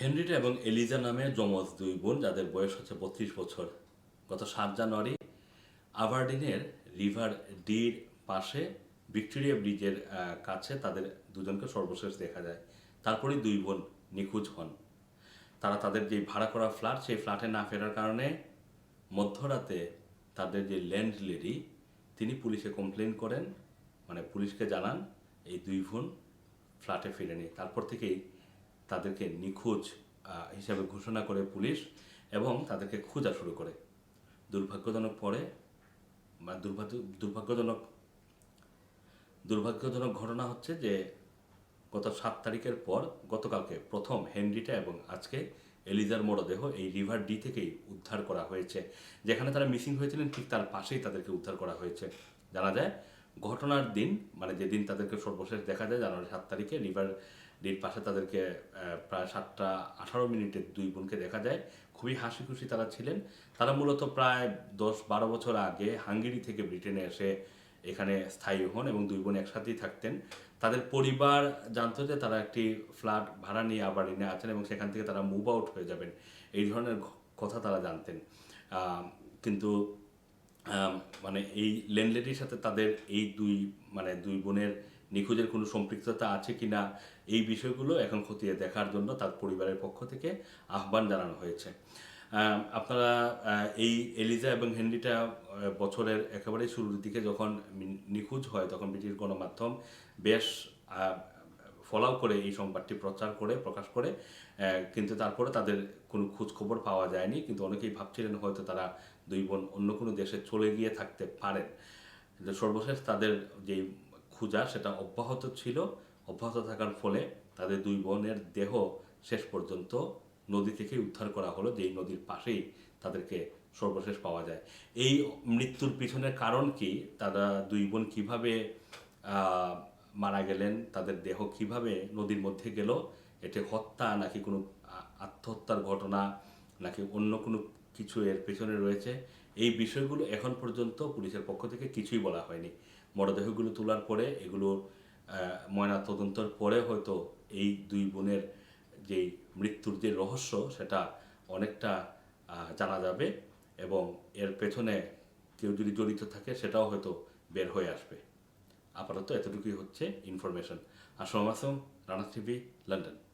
হেনরিটা এবং এলিজা নামে যমজ দুই বোন, যাদের বয়স হচ্ছে বত্রিশ বছর। গত সাত জানুয়ারি, আভারডিনের রিভার ডির পাশে ভিক্টোরিয়া ব্রিজের কাছে তাদের দুজনকে সর্বশেষ দেখা যায়। তারপরেই দুই বোন নিখোঁজ হন। তারা তাদের যে ভাড়া করা ফ্ল্যাট, সেই ফ্ল্যাটে না ফেরার কারণে মধ্যরাতে তাদের যে ল্যান্ড লেডি তিনি পুলিশে কমপ্লেন করেন। মানে পুলিশকে জানান, এই দুই বোন ফ্ল্যাটে ফিরেনি। তারপর থেকেই তাদেরকে নিখোঁজ হিসাবে ঘোষণা করে পুলিশ এবং তাদেরকে খোঁজা শুরু করে। দুর্ভাগ্যজনক পরে দুর্ভাগ্যজনক দুর্ভাগ্যজনক ঘটনা হচ্ছে যে গত সাত তারিখের পর গতকালকে প্রথম হেনরিটা এবং আজকে এলিজার মরদেহ এই রিভার ডি থেকেই উদ্ধার করা হয়েছে। যেখানে তারা মিসিং হয়েছিলেন, ঠিক তার পাশেই তাদেরকে উদ্ধার করা হয়েছে। জানা যায় ঘটনার দিন মানে যেদিন তাদেরকে সর্বশেষ দেখা যায়, জানুয়ারি সাত তারিখে রিভার ডির পাশে তাদেরকে প্রায় সাতটা আঠারো মিনিটে দুই বোনকে দেখা যায়। খুবই হাসি খুশি তারা ছিলেন। তারা মূলত প্রায় দশ বারো বছর আগে হাঙ্গেরি থেকে ব্রিটেনে এসে এখানে স্থায়ী হন এবং দুই বোন একসাথেই থাকতেন। তাদের পরিবার জানতো যে তারা একটি ফ্ল্যাট ভাড়া নিয়ে আবারিনে আছেন এবং সেখান থেকে তারা মুভ আউট হয়ে যাবেন। এই ধরনের কথা তারা জানতেন। কিন্তু মানে এই ল্যান্ডলেডির সাথে তাদের এই দুই মানে দুই বোনের নিখোঁজের কোনো সম্পৃক্ততা আছে কিনা এই বিষয়গুলো এখন খতিয়ে দেখার জন্য তার পরিবারের পক্ষ থেকে আহ্বান জানানো হয়েছে। আপনারা এই এলিজা এবং হেনরিটা বছরের একেবারে শুরুর দিকে যখন নিখোঁজ হয় তখন ব্রিটিশ গণমাধ্যম বেশ ফলাও করে এই সংবাদটি প্রচার করে, প্রকাশ করে কিন্তু তারপরে তাদের কোনো খোঁজখবর পাওয়া যায়নি। কিন্তু অনেকেই ভাবছিলেন হয়তো তারা দুই বোন অন্য কোনো দেশে চলে গিয়ে থাকতে পারেন। সর্বশেষ তাদের যে খোঁজা, সেটা অব্যাহত ছিল। অব্যাহত থাকার ফলে তাদের দুই বোনের দেহ শেষ পর্যন্ত নদী থেকে উদ্ধার করা হলো, যেই নদীর পাশেই তাদেরকে সর্বশেষ পাওয়া যায়। এই মৃত্যুর পিছনের কারণ কি? তারা দুই বোন কীভাবে মারা গেলেন, তাদের দেহ কীভাবে নদীর মধ্যে গেল এটি হত্যা নাকি কোনো আত্মহত্যার ঘটনা নাকি অন্য কোনো কিছু এর পেছনে রয়েছে, এই বিষয়গুলো এখন পর্যন্ত পুলিশের পক্ষ থেকে কিছুই বলা হয়নি। মরদেহগুলো তোলার পরে এগুলো ময়না তদন্তর পরে হয়তো এই দুই বোনের যে মৃত্যুর যে রহস্য, সেটা অনেকটা জানা যাবে এবং এর পেছনে কেউ যদি জড়িত থাকে, সেটাও হয়তো বের হয়ে আসবে। আপাতত এতটুকুই হচ্ছে ইনফরমেশন আসসালামু আলাইকুম রানা টিভি লন্ডন